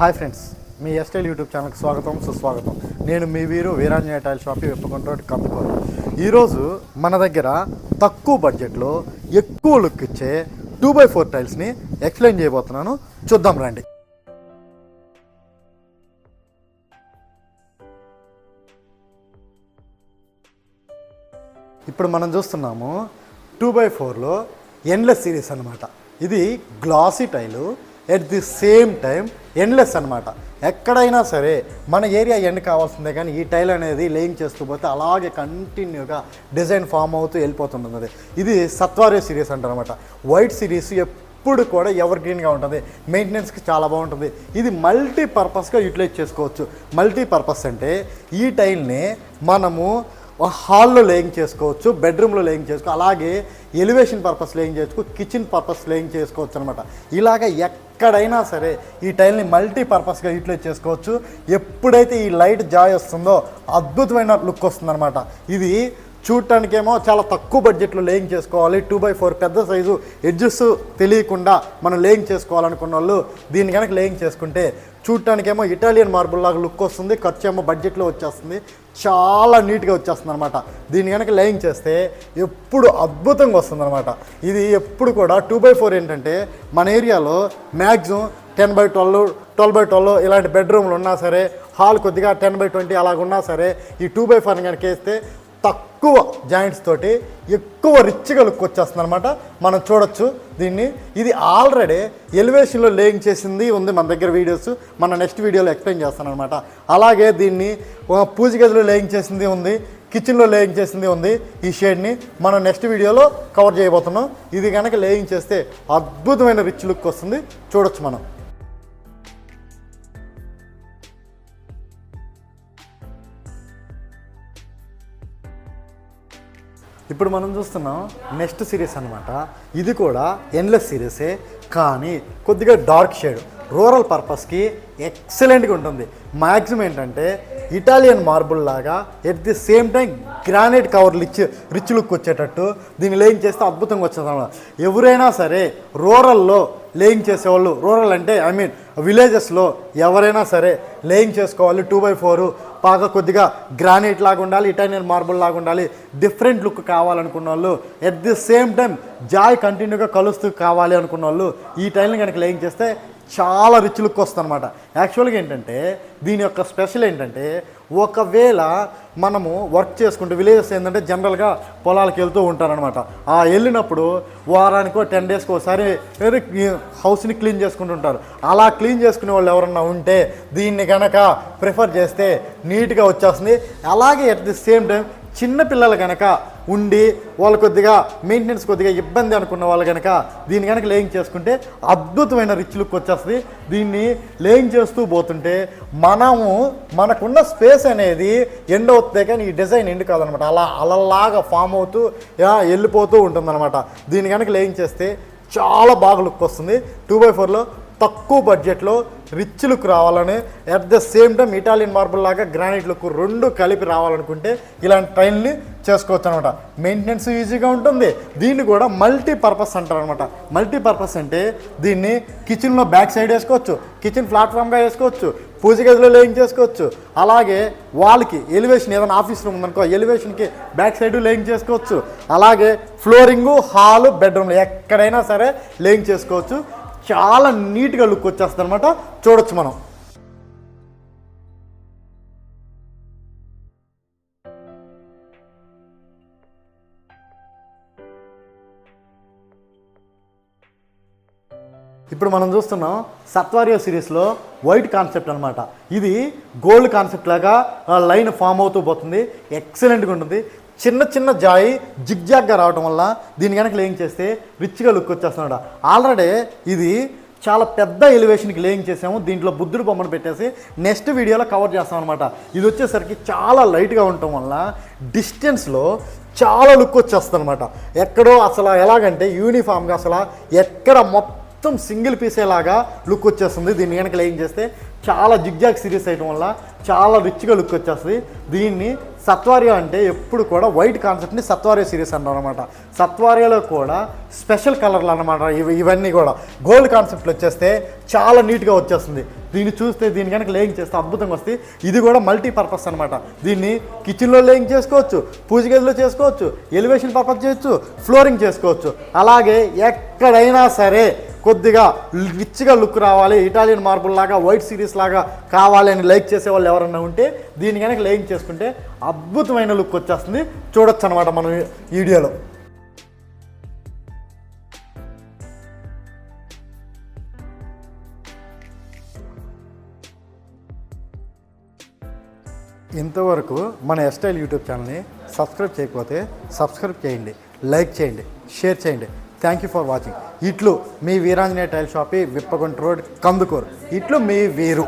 Hi friends మీ ఎస్టైల్ YouTube ఛానల్కి స్వాగతం సుస్వాగతం. నేను మీ వీరు వీరాంజనేయ టైల్ షాప్ వెప్పకొండ కందుకోరు. ఈరోజు మన దగ్గర తక్కువ బడ్జెట్లో ఎక్కువ లుక్ ఇచ్చే టూ బై ఫోర్ టైల్స్ని ఎక్స్ప్లెయిన్ చేయబోతున్నాను. చూద్దాం రండి. ఇప్పుడు మనం చూస్తున్నాము టూ బై ఫోర్లో ఎండ్లెస్ సిరీస్ అనమాట ఇది glossy tile at the same time endless అనమాట ఎక్కడైనా సరే మన ఏరియా ఎండ్ కావాల్సిందే కానీ ఈ టైల్ అనేది లేయింగ్ చేస్తూ పోతే అలాగే కంటిన్యూగా డిజైన్ ఫామ్ అవుతూ వెళ్ళిపోతుంటుంది ఇది సత్వారే సిరీస్ అంటారనమాట వైట్ సిరీస్ ఎప్పుడు కూడా ఎవర్ గ్రీన్గా ఉంటుంది. మెయింటెనెన్స్కి చాలా బాగుంటుంది. ఇది మల్టీ పర్పస్గా యూటిలైజ్ చేసుకోవచ్చు. మల్టీ పర్పస్ అంటే ఈ టైల్ని మనము హాల్లో లేయింగ్ చేసుకోవచ్చు బెడ్రూమ్లో లేయింగ్ చేసుకో అలాగే ఎలివేషన్ పర్పస్ లేయింగ్ చేసుకోవచ్చు కిచెన్ పర్పస్ లేయింగ్ చేసుకోవచ్చు అనమాట ఇలాగ ఎక్కడైనా సరే ఈ టైల్ని మల్టీ పర్పస్గా యూటిలైజ్ చేసుకోవచ్చు. ఎప్పుడైతే ఈ లైట్ జాయ్ వస్తుందో అద్భుతమైన లుక్ వస్తుందన్నమాట. ఇది చూడటానికేమో చాలా తక్కువ బడ్జెట్లో లేయింగ్ చేసుకోవాలి. టూ బై ఫోర్ పెద్ద సైజు ఎడ్జెస్ తెలియకుండా మనం లేయింగ్ చేసుకోవాలనుకున్న వాళ్ళు దీన్ని కనుక లేయింగ్ చేసుకుంటే చూడటానికేమో ఇటాలియన్ మార్బుల్ లాగా లుక్ వస్తుంది ఖర్చు ఏమో బడ్జెట్లో వచ్చేస్తుంది చాలా నీట్గా వచ్చేస్తుంది అనమాట దీన్ని కనుక లేయింగ్ చేస్తే ఎప్పుడు అద్భుతంగా వస్తుంది అనమాట ఇది ఎప్పుడు కూడా టూ బై ఫోర్ ఏంటంటే మన ఏరియాలో maximum ten by twelve twelve by twelve ఇలాంటి బెడ్రూమ్లు ఉన్నా సరే హాల్ కొద్దిగా టెన్ బై ట్వంటీ అలాగున్నా సరే ఈ టూ బై ఫోర్ కనుక వేస్తే తక్కువ జాయింట్స్ తోటి ఎక్కువ రిచ్గా లుక్ వచ్చేస్తుంది అనమాట మనం చూడొచ్చు దీన్ని. ఇది ఆల్రెడీ ఎలివేషన్లో లేయింగ్ చేసింది ఉంది మన దగ్గర వీడియోస్ మన నెక్స్ట్ వీడియోలో ఎక్స్ప్లెయిన్ చేస్తాను అనమాట అలాగే దీన్ని పూజ గదిలో లేయింగ్ చేసింది ఉంది. కిచెన్లో లేయింగ్ చేసింది ఉంది ఈ షేడ్ని మనం నెక్స్ట్ వీడియోలో కవర్ చేయబోతున్నాం. ఇది కనుక లేయింగ్ చేస్తే అద్భుతమైన రిచ్ లుక్ వస్తుంది. చూడొచ్చు మనం. ఇప్పుడు మనం చూస్తున్నాం నెక్స్ట్ సిరీస్ అనమాట ఇది కూడా ఎన్లెస్ సిరీసే కానీ కొద్దిగా డార్క్ షేడ్ రూరల్ పర్పస్కి ఎక్సలెంట్గా ఉంటుంది. మ్యాక్సిమం ఏంటంటే ఇటాలియన్ మార్బుల్ లాగా at the same time granite కవర్లు ఇచ్చి రిచ్ లుక్ వచ్చేటట్టు దీన్ని లేయింగ్ చేస్తే అద్భుతంగా వచ్చేది అనమాట ఎవరైనా సరే రూరల్లో లేయింగ్ చేసేవాళ్ళు రూరల్ అంటే ఐ మీన్ విలేజెస్లో ఎవరైనా సరే లేయింగ్ చేసుకోవాలి టూ బై ఫోరు బాగా కొద్దిగా గ్రానైట్ లాగా ఉండాలి ఇటాలియన్ మార్బుల్ లాగా ఉండాలి డిఫరెంట్ లుక్ కావాలనుకున్న వాళ్ళు ఎట్ ది సేమ్ టైం జాయ్ కంటిన్యూగా కలుస్తూ కావాలి అనుకున్న వాళ్ళు ఈ టైల్ని కనుక లేయింగ్ చేస్తే చాలా రిచ్ లుక్ వస్తుంది అనమాట యాక్చువల్గా ఏంటంటే దీని యొక్క స్పెషల్ ఏంటంటే ఒకవేళ మనము వర్క్ చేసుకుంటే విలేజెస్ ఏంటంటే జనరల్గా పొలాలకు వెళ్తూ ఉంటారనమాట ఆ వెళ్ళినప్పుడు వారానికో టెన్ డేస్కి ఒకసారి హౌస్ని క్లీన్ చేసుకుంటుంటారు అలా క్లీన్ చేసుకునే వాళ్ళు ఎవరన్నా ఉంటే దీన్ని కనుక ప్రిఫర్ చేస్తే నీట్గా వచ్చేస్తుంది. అలాగే ఎట్ ది సేమ్ టైం చిన్న పిల్లలు కనుక ఉండి వాళ్ళు కొద్దిగా మెయింటెనెన్స్ కొద్దిగా ఇబ్బంది అనుకున్న వాళ్ళు కనుక దీన్ని కనుక లేయింగ్ చేసుకుంటే అద్భుతమైన రిచ్ లుక్ వచ్చేస్తుంది. దీన్ని లేయింగ్ చేస్తూ పోతుంటే మనము మనకున్న స్పేస్ అనేది ఎండ్ అవుతుంది కానీ ఈ డిజైన్ ఎండ్ కాదనమాట. అలా అలలాగా ఫామ్ అవుతూ యా, వెళ్ళిపోతూ ఉంటుందన్నమాట. దీని కనుక లేయింగ్ చేస్తే చాలా బాగా లుక్ వస్తుంది. టూ బై ఫోర్లో తక్కువ బడ్జెట్లో రిచ్ లుక్ రావాలని at the same time Italian marble లాగా గ్రానైట్ లుక్ రెండు కలిపి రావాలనుకుంటే ఇలాంటి టైల్ని చేసుకోవచ్చు అనమాట మెయింటెనెన్స్ ఈజీగా ఉంటుంది. దీన్ని కూడా మల్టీపర్పస్ అంటారు అనమాట మల్టీపర్పస్ అంటే దీన్ని కిచెన్లో బ్యాక్ సైడ్ వేసుకోవచ్చు కిచెన్ ప్లాట్ఫామ్గా వేసుకోవచ్చు పూజ గదిలో లేయింగ్ చేసుకోవచ్చు. అలాగే వాళ్ళకి ఎలివేషన్ ఏదైనా ఆఫీస్ రూమ్ ఉందనుకో ఎలివేషన్కి బ్యాక్ సైడ్ లేయింగ్ చేసుకోవచ్చు. అలాగే ఫ్లోరింగు హాలు బెడ్రూమ్లు ఎక్కడైనా సరే లేయింగ్ చేసుకోవచ్చు. చాలా నీట్గా లుక్ వచ్చేస్తుంది అనమాట చూడొచ్చు మనం. ఇప్పుడు మనం చూస్తున్నాం సత్వారియో సిరీస్లో వైట్ కాన్సెప్ట్ అనమాట ఇది గోల్డ్ కాన్సెప్ట్ లాగా లైన్ ఫామ్ అవుతూ పోతుంది. ఎక్సలెంట్గా ఉంటుంది. చిన్న చిన్న జాయి జిగ్జాగ్గా రావడం వల్ల దీన్ని కనుక లేయింగ్ చేస్తే రిచ్గా లుక్ వచ్చేస్తున్నాడు ఆల్రెడీ ఇది చాలా పెద్ద ఎలివేషన్కి లేయింగ్ చేసాము. దీంట్లో బుద్ధుడు బొమ్మను పెట్టేసి నెక్స్ట్ వీడియోలో కవర్ చేస్తాం అనమాట ఇది వచ్చేసరికి చాలా లైట్గా ఉండటం వల్ల డిస్టెన్స్లో చాలా లుక్ వచ్చేస్తుంది అనమాట ఎక్కడో అసలు ఎలాగంటే యూనిఫామ్గా అసలు ఎక్కడ మొత్తం మొత్తం సింగిల్ పీసే లాగా లుక్ వచ్చేస్తుంది. దీన్ని కనుక లేయింగ్ చేస్తే చాలా జిగ్జాగ్ సిరీస్ అయ్యడం వల్ల చాలా రిచ్గా లుక్ వచ్చేస్తుంది. దీన్ని సత్వార్య అంటే ఎప్పుడు కూడా వైట్ కాన్సెప్ట్ని సత్వార్య సిరీస్ అంటారు అనమాట కూడా స్పెషల్ కలర్లు అనమాట ఇవి ఇవన్నీ కూడా గోల్డ్ కాన్సెప్ట్లు వచ్చేస్తే చాలా నీట్గా వచ్చేస్తుంది. దీన్ని చూస్తే దీని కనుక లేయింగ్ చేస్తే అద్భుతంగా వస్తుంది ఇది కూడా మల్టీ పర్పస్ అనమాట దీన్ని కిచెన్లో లేయింగ్ చేసుకోవచ్చు పూజ గదిలో చేసుకోవచ్చు ఎలివేషన్ పర్పస్ చేయొచ్చు ఫ్లోరింగ్ చేసుకోవచ్చు. అలాగే ఎక్కడైనా సరే కొద్దిగా రిచ్గా లుక్ రావాలి ఇటాలియన్ మార్బుల్ లాగా వైట్ సిరీస్ లాగా కావాలి అని లైక్ చేసే వాళ్ళు ఎవరన్నా ఉంటే దీన్ని కనుక లైక్ చేసుకుంటే అద్భుతమైన లుక్ వచ్చేస్తుంది. చూడొచ్చు అనమాట మనం వీడియోలో. ఇంతవరకు మన ఎస్టైల్ యూట్యూబ్ ఛానల్ని సబ్స్క్రైబ్ చేయకపోతే సబ్స్క్రైబ్ చేయండి లైక్ చేయండి షేర్ చేయండి. థ్యాంక్ యూ ఫర్ వాచింగ్ ఇట్లు మీ వీరాంజనేయ టైల్ షాపి విప్పగుంట రోడ్ కందుకూరు. ఇట్లు మీ వీరు.